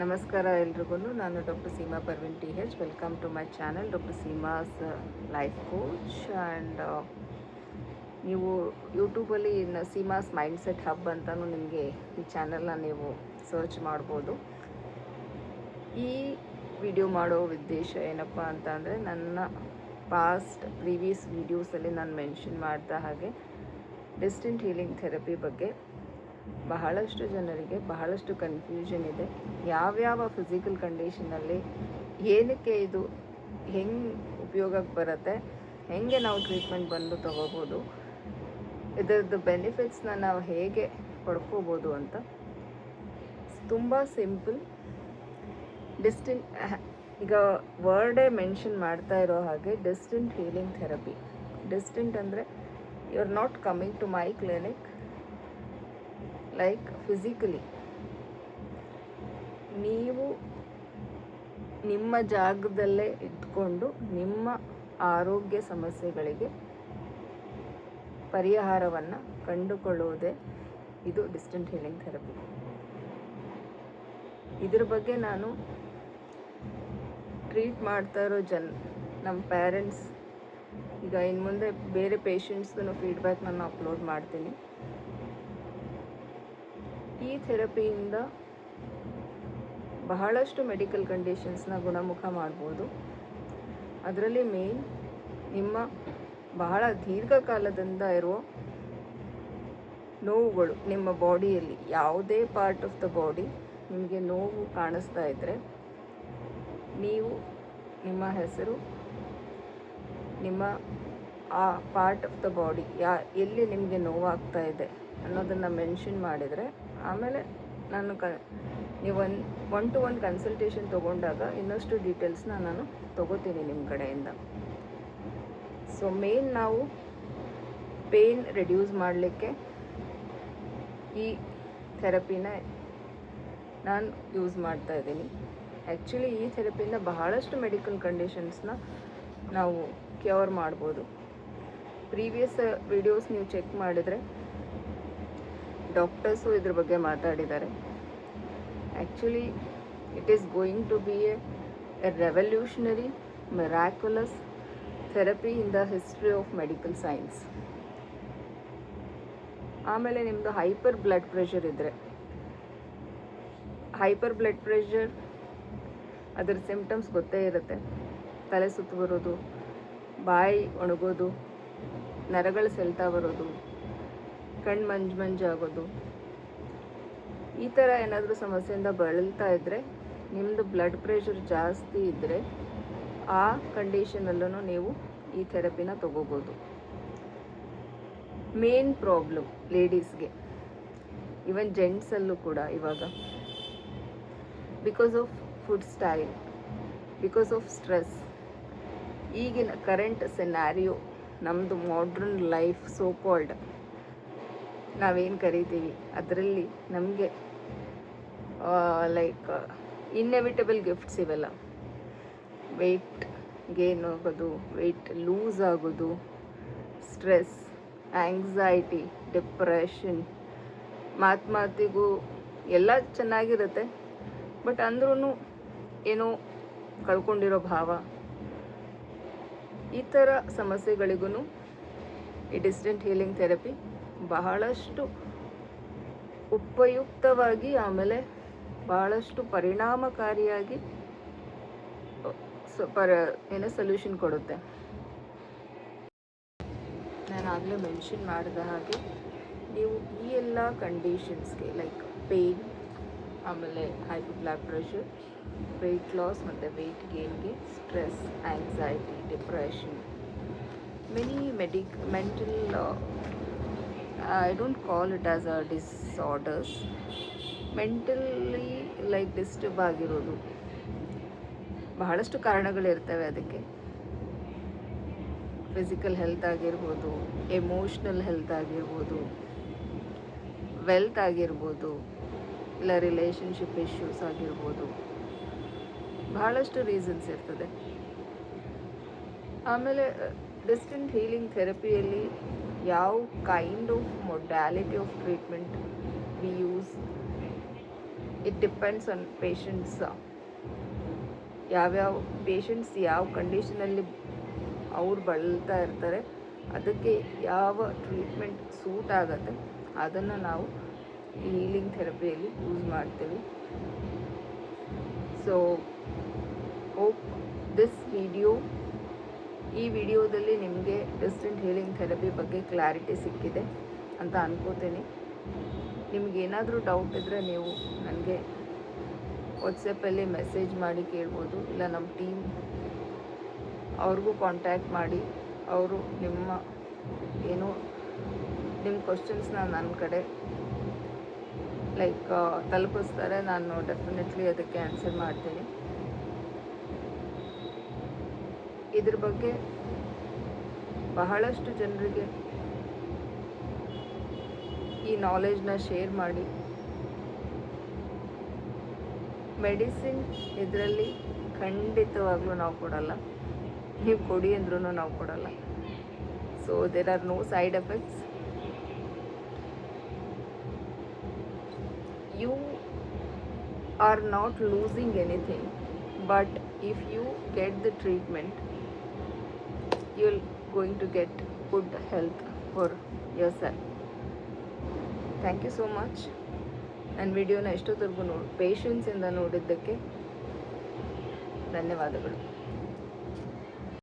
ನಮಸ್ಕಾರ ಎಲ್ರಿಗೂ. ನಾನು doctor Seema Parveen T H welcome to my channel doctor Seema's life coach and ನೀವು ಯೂಟ್ಯೂಬಲ್ಲಿ ಇನ್ನು ಸೀಮಾಸ್ ಮೈಂಡ್ ಸೆಟ್ ಹಬ್ ಅಂತಲೂ ನಿಮಗೆ ಈ ಚಾನಲನ್ನ ನೀವು ಸರ್ಚ್ ಮಾಡ್ಬೋದು. ಈ ವಿಡಿಯೋ ಮಾಡೋ ಉದ್ದೇಶ ಏನಪ್ಪ ಅಂತ ಅಂದರೆ ನನ್ನ ಪಾಸ್ಟ್ ಪ್ರೀವಿಯಸ್ ವೀಡಿಯೋಸಲ್ಲಿ ನಾನು ಮೆನ್ಷನ್ ಮಾಡಿದ ಹಾಗೆ ಡಿಸ್ಟೆಂಟ್ ಹೀಲಿಂಗ್ ಥೆರಪಿ ಬಗ್ಗೆ ಬಹಳಷ್ಟು ಜನರಿಗೆ ಬಹಳಷ್ಟು ಕನ್ಫ್ಯೂಷನ್ ಇದೆ. ಯಾವ್ಯಾವ ಫಿಸಿಕಲ್ ಕಂಡೀಷನಲ್ಲಿ ಏನಕ್ಕೆ ಇದು ಹೆಂಗೆ ಉಪಯೋಗಕ್ಕೆ ಬರುತ್ತೆ, ಹೆಂಗೆ ನಾವು ಟ್ರೀಟ್ಮೆಂಟ್ ಬಂದು ತಗೋಬೋದು, ಇದರದ್ದು ಬೆನಿಫಿಟ್ಸ್ನ ನಾವು ಹೇಗೆ ಪಡ್ಕೋಬೋದು ಅಂತ ತುಂಬ ಸಿಂಪಲ್ ಡಿಸ್ಟಿನ್ ಈಗ ವರ್ಡೇ ಮೆನ್ಷನ್ ಮಾಡ್ತಾ ಇರೋ ಹಾಗೆ ಡಿಸ್ಟೆಂಟ್ ಹೀಲಿಂಗ್ ಥೆರಪಿ ಡಿಸ್ಟೆಂಟ್ ಅಂದರೆ you are not coming to my clinic like physically ನೀವು ನಿಮ್ಮ ಜಾಗದಲ್ಲೇ ಇದ್ಕೊಂಡು ನಿಮ್ಮ ಆರೋಗ್ಯ ಸಮಸ್ಯೆಗಳಿಗೆ ಪರಿಹಾರವನ್ನು ಕಂಡುಕೊಳ್ಳುವುದೇ ಇದು ಡಿಸ್ಟೆಂಟ್ ಹೀಲಿಂಗ್ ಥೆರಪಿ ಇದ್ರ ಬಗ್ಗೆ ನಾನು ಟ್ರೀಟ್ ಮಾಡ್ತಾ ಇರೋ ಜನ ನಮ್ಮ ಪೇರೆಂಟ್ಸ್ ಈಗ ಇನ್ನು ಮುಂದೆ ಬೇರೆ ಪೇಷಂಟ್ಸ್ಗೂ ಫೀಡ್ಬ್ಯಾಕ್ ನಾನು ಅಪ್ಲೋಡ್ ಮಾಡ್ತೀನಿ. ಈ ಥೆರಪಿಯಿಂದ ಬಹಳಷ್ಟು ಮೆಡಿಕಲ್ ಕಂಡೀಷನ್ಸ್ನ ಗುಣಮುಖ ಮಾಡ್ಬೋದು. ಅದರಲ್ಲಿ ಮೇನ್ ನಿಮ್ಮ ಬಹಳ ದೀರ್ಘಕಾಲದಿಂದ ಇರುವ ನೋವುಗಳು ನಿಮ್ಮ ಬಾಡಿಯಲ್ಲಿ ಯಾವುದೇ ಪಾರ್ಟ್ ಆಫ್ ದ ಬಾಡಿ ನಿಮಗೆ ನೋವು ಕಾಣಿಸ್ತಾ ಇದ್ದರೆ ನೀವು ನಿಮ್ಮ ಹೆಸರು, ನಿಮ್ಮ ಆ part of the body yeah, ಎಲ್ಲಿ ನಿಮಗೆ ನೋವಾಗ್ತಾ ಇದೆ ಅನ್ನೋದನ್ನು ಮೆನ್ಷನ್ ಮಾಡಿದರೆ ಆಮೇಲೆ ನಾನು ಕ ನೀವು one one to one consultation ತೊಗೊಂಡಾಗ ಇನ್ನಷ್ಟು ಡೀಟೇಲ್ಸ್ನ ನಾನು ತೊಗೋತೀನಿ ನಿಮ್ಮ ಕಡೆಯಿಂದ. ಸೊ ಮೇನ್ ನಾವು ಪೇನ್ ರೆಡ್ಯೂಸ್ ಮಾಡಲಿಕ್ಕೆ ಈ ಥೆರಪಿನ ನಾನು ಯೂಸ್ ಮಾಡ್ತಾ ಇದ್ದೀನಿ. ಆ್ಯಕ್ಚುಲಿ ಈ ಥೆರಪಿಯಿಂದ ಬಹಳಷ್ಟು ಮೆಡಿಕಲ್ ಕಂಡೀಷನ್ಸ್ನ ನಾವು ಕ್ಯೂರ್ ಮಾಡ್ಬೋದು. ಪ್ರೀವಿಯಸ್ ವಿಡಿಯೋಸ್ ನೀವು ಚೆಕ್ ಮಾಡಿದರೆ ಡಾಕ್ಟರ್ಸು ಇದ್ರ ಬಗ್ಗೆ ಮಾತಾಡಿದ್ದಾರೆ. Actually it is going to be a revolutionary miraculous therapy in the history of medical science ಆಮೇಲೆ ನಿಮ್ಮದು ಹೈಪರ್ ಬ್ಲಡ್ ಪ್ರೆಷರ್ ಇದ್ದರೆ ಹೈಪರ್ ಬ್ಲಡ್ ಪ್ರೆಷರ್ ಅದರ ಸಿಂಪ್ಟಮ್ಸ್ ಗೊತ್ತೇ ಇರುತ್ತೆ. ತಲೆ ಸುತ್ತು ಬರೋದು, ಬಾಯಿ ಒಣಗೋದು, ನರಗಳು ಸೆಳ್ತಾ ಬರೋದು ಕಣ್ಣು ಮಂಜು ಮಂಜಾಗೋದು ಈ ಥರ ಏನಾದರೂ ಸಮಸ್ಯೆಯಿಂದ ಬಳಲ್ತಾ ಇದ್ದರೆ ನಿಮ್ಮದು ಬ್ಲಡ್ ಪ್ರೆಷರ್ ಜಾಸ್ತಿ ಇದ್ದರೆ ಆ ಕಂಡೀಷನಲ್ಲೂ ನೀವು ಈ ಥೆರಪಿನ ತಗೋಬೋದು. ಮೇನ್ ಪ್ರಾಬ್ಲಮ್ ಲೇಡೀಸ್ಗೆ ಈವನ್ ಜೆಂಟ್ಸಲ್ಲೂ ಕೂಡ ಇವಾಗ. Because of food style because of stress ಈಗಿನ ಕರೆಂಟ್ ಸೆನಾರಿಯೋ ನಮ್ಮದು ಮಾಡ್ರನ್ ಲೈಫ್ ಸೋ ಕಾಲ್ಡ್ ನಾವೇನು ಕರಿತೀವಿ? ಅದರಲ್ಲಿ ನಮಗೆ ಲೈಕ್ ಇನ್ನೆವಿಟಬಲ್ ಗಿಫ್ಟ್ಸ್ ಇವೆಲ್ಲ. ವೆಯ್ಟ್ ಗೇನ್ ಆಗೋದು ವೆಯ್ಟ್ ಲೂಸ್ ಆಗೋದು ಸ್ಟ್ರೆಸ್ ಆ್ಯಂಗ್ಸೈಟಿ ಡಿಪ್ರೆಷನ್ ಮಾತು ಮಾತಿಗೂ ಎಲ್ಲ ಚೆನ್ನಾಗಿರುತ್ತೆ. ಬಟ್ ಅಂದ್ರೂ ಏನೋ ಕಳ್ಕೊಂಡಿರೋ ಭಾವ. ಈ ಥರ ಸಮಸ್ಯೆಗಳಿಗೂ ಈ ಡಿಸ್ಟೆಂಟ್ ಹೀಲಿಂಗ್ ಥೆರಪಿ ಬಹಳಷ್ಟು ಉಪಯುಕ್ತವಾಗಿ ಆಮೇಲೆ ಬಹಳಷ್ಟು ಪರಿಣಾಮಕಾರಿಯಾಗಿ ಪರ, ಏನೋ ಸೊಲ್ಯೂಷನ್ ಕೊಡುತ್ತೆ. ನಾನು ಆಗಲೇ ಮೆನ್ಷನ್ ಮಾಡಿದ ಹಾಗೆ ನೀವು ಈ ಎಲ್ಲ ಕಂಡೀಷನ್ಸ್ಗೆ ಲೈಕ್ ಪೇಯ್ನ್ ಆಮೇಲೆ high blood pressure weight loss ಮತ್ತು weight ಗೇನ್ಗೆ stress anxiety depression many medic mental I don't call it as a disorders mentally like disturb ಆಗಿರೋದು. ಬಹಳಷ್ಟು ಕಾರಣಗಳಿರ್ತವೆ ಅದಕ್ಕೆ. ಫಿಸಿಕಲ್ ಹೆಲ್ತ್ ಆಗಿರ್ಬೋದು ಎಮೋಷ್ನಲ್ ಹೆಲ್ತ್ ಆಗಿರ್ಬೋದು ವೆಲ್ತ್ ಆಗಿರ್ಬೋದು, ಇಲ್ಲ ರಿಲೇಷನ್ಶಿಪ್ ಇಶ್ಯೂಸ್ ಆಗಿರ್ಬೋದು. ಬಹಳಷ್ಟು ರೀಸನ್ಸ್ ಇರ್ತದೆ. ಆಮೇಲೆ ಡಿಸ್ಟೆಂಟ್ ಹೀಲಿಂಗ್ ಥೆರಪಿಯಲ್ಲಿ ಯಾವ kind of modality of treatment we use it depends on patients ಯಾವ್ಯಾವ ಪೇಷಂಟ್ಸ್ ಯಾವ ಕಂಡೀಷನಲ್ಲಿ ಅವ್ರು ಬಳಲ್ತಾ ಇರ್ತಾರೆ, ಅದಕ್ಕೆ ಯಾವ ಟ್ರೀಟ್ಮೆಂಟ್ ಸೂಟ್ ಆಗುತ್ತೆ, ಅದನ್ನು ನಾವು ಹೀಲಿಂಗ್ ಥೆರಪಿಯಲ್ಲಿ ಯೂಸ್ ಮಾಡ್ತೀವಿ. ಸೊ ಹೋಪ್ ದಿಸ್ ವಿಡಿಯೋ ಈ ವಿಡಿಯೋದಲ್ಲಿ ನಿಮಗೆ ಡಿಸ್ಟೆಂಟ್ ಹೀಲಿಂಗ್ ಥೆರಪಿ ಬಗ್ಗೆ ಕ್ಲಾರಿಟಿ ಸಿಕ್ಕಿದೆ ಅಂತ ಅನ್ಕೋತೀನಿ. ನಿಮಗೇನಾದರೂ ಡೌಟ್ ಇದ್ದರೆ ನೀವು ನನಗೆ ವಾಟ್ಸಪ್ಪಲ್ಲಿ ಮೆಸೇಜ್ ಮಾಡಿ ಕೇಳ್ಬೋದು. ಇಲ್ಲ ನಮ್ಮ ಟೀಮ್ ಅವ್ರಿಗೂ ಕಾಂಟ್ಯಾಕ್ಟ್ ಮಾಡಿ, ಅವರು ನಿಮ್ಮ ಏನು ನಿಮ್ಮ ಕ್ವಶನ್ಸ್ನ ನನ್ನ ಕಡೆ ಲೈಕ್ ತಲುಪಿಸ್ತಾರೆ. ನಾನು ಡೆಫಿನೆಟ್ಲಿ ಅದಕ್ಕೆ ಆನ್ಸರ್ ಮಾಡ್ತೀನಿ. ಇದ್ರ ಬಗ್ಗೆ ಬಹಳಷ್ಟು ಜನರಿಗೆ ಈ ನಾಲೆಜ್ನ ಶೇರ್ ಮಾಡಿ. ಮೆಡಿಸಿನ್ ಇದರಲ್ಲಿ ಖಂಡಿತವಾಗ್ಲೂ ನಾವು ಕೊಡಲ್ಲ. ನೀವು ಕೊಡಿ ಅಂದ್ರೂ ನಾವು ಕೊಡಲ್ಲ. So there are no side effects you are not losing anything but if you get the treatment you're going to get good health for yourself. Thank you so much ನನ್ನ ವಿಡಿಯೋನ ಎಷ್ಟೊತ್ತವರೆಗೂ ನೋಡಿ ಪೇಷನ್ಸಿಂದ ನೋಡಿದ್ದಕ್ಕೆ ಧನ್ಯವಾದಗಳು.